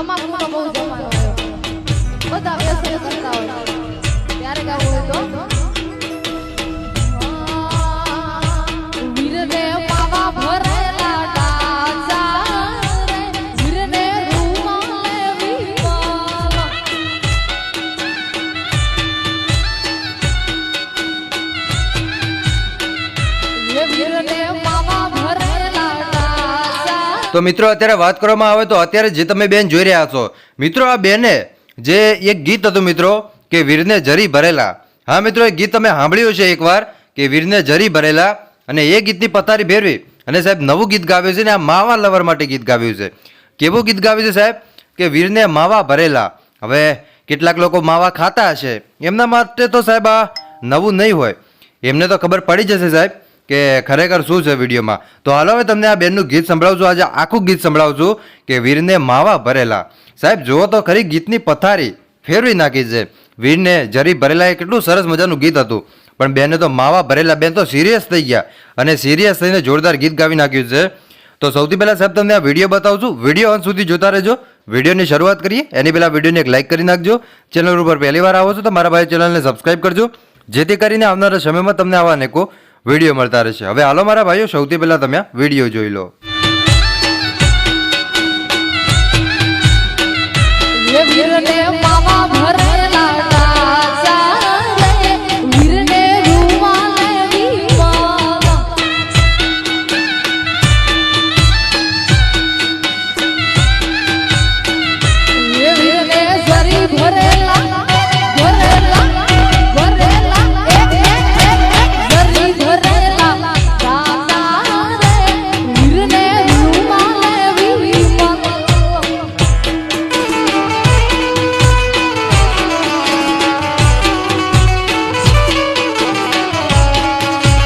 તમાકુનો બહુ જમાનો બધા વ્યસન કરતા હોય. ત્યારે ગાવું હોય તો? વીરને પાવા ભરેલા તો મિત્રો, અત્યારે વાત કરવામાં આવે તો અત્યારે જે તમે બેન જોઈ રહ્યા છો, મિત્રો, આ બેને જે એક ગીત હતું મિત્રો, કે વીરને જરી ભરેલા. હા, મિત્રો, એ ગીત તમે સાંભળ્યું છે એકવાર, કે વીરને જરી ભરેલા. અને એ ગીતની પથારી ફેરવી અને સાહેબ, નવું ગીત ગાવ્યું છે ને, આ માવા લવર માટે ગીત ગાવ્યું છે. કેવું ગીત ગાવ્યું છે સાહેબ? કે વીરને માવા ભરેલા. હવે કેટલાક લોકો માવા ખાતા હશે. એમના માટે તો સાહેબ આ નવું નહીં હોય. એમને તો ખબર પડી જશે સાહેબ. કે ખરેખર શું છે વિડીયોમાં? તો હાલો હવે તમને આ બેનનું ગીત સંભળાવું છું આજે આખું ગીત સંભળાવું છું કે વીરને માવા ભરેલા. સાહેબ, જુઓ તો ખરી ગીતની પથારી ફેરવી નાખી છે. વીરને જરી ભરેલા એ કેટલું સરસ મજાનું ગીત હતું. પણ બેને તો માવા ભરેલા બેન તો સિરિયસ થઈ ગયા અને સિરિયસ થઈને જોરદાર ગીત ગાવી નાખ્યું છે. તો સૌથી પહેલાં સાહેબ, તમને આ વીડિયો બતાવું છું વીડિયો અંત સુધી જોતા રહેજો. વિડીયોની શરૂઆત કરીએ. એની પહેલાં વિડીયોને એક લાઇક કરી નાખજો. ચેનલ ઉપર પહેલી વાર આવો છો તો મારા ભાઈ ચેનલને સબસ્ક્રાઇબ કરજો. જેથી કરીને આવનારા સમયમાં તમને આવા અનેકો વીડિયો મળતા રહેશે. હવે હાલો મારા ભાઈઓ સૌથી પહેલાં તમે વીડિયો જોઈ લો.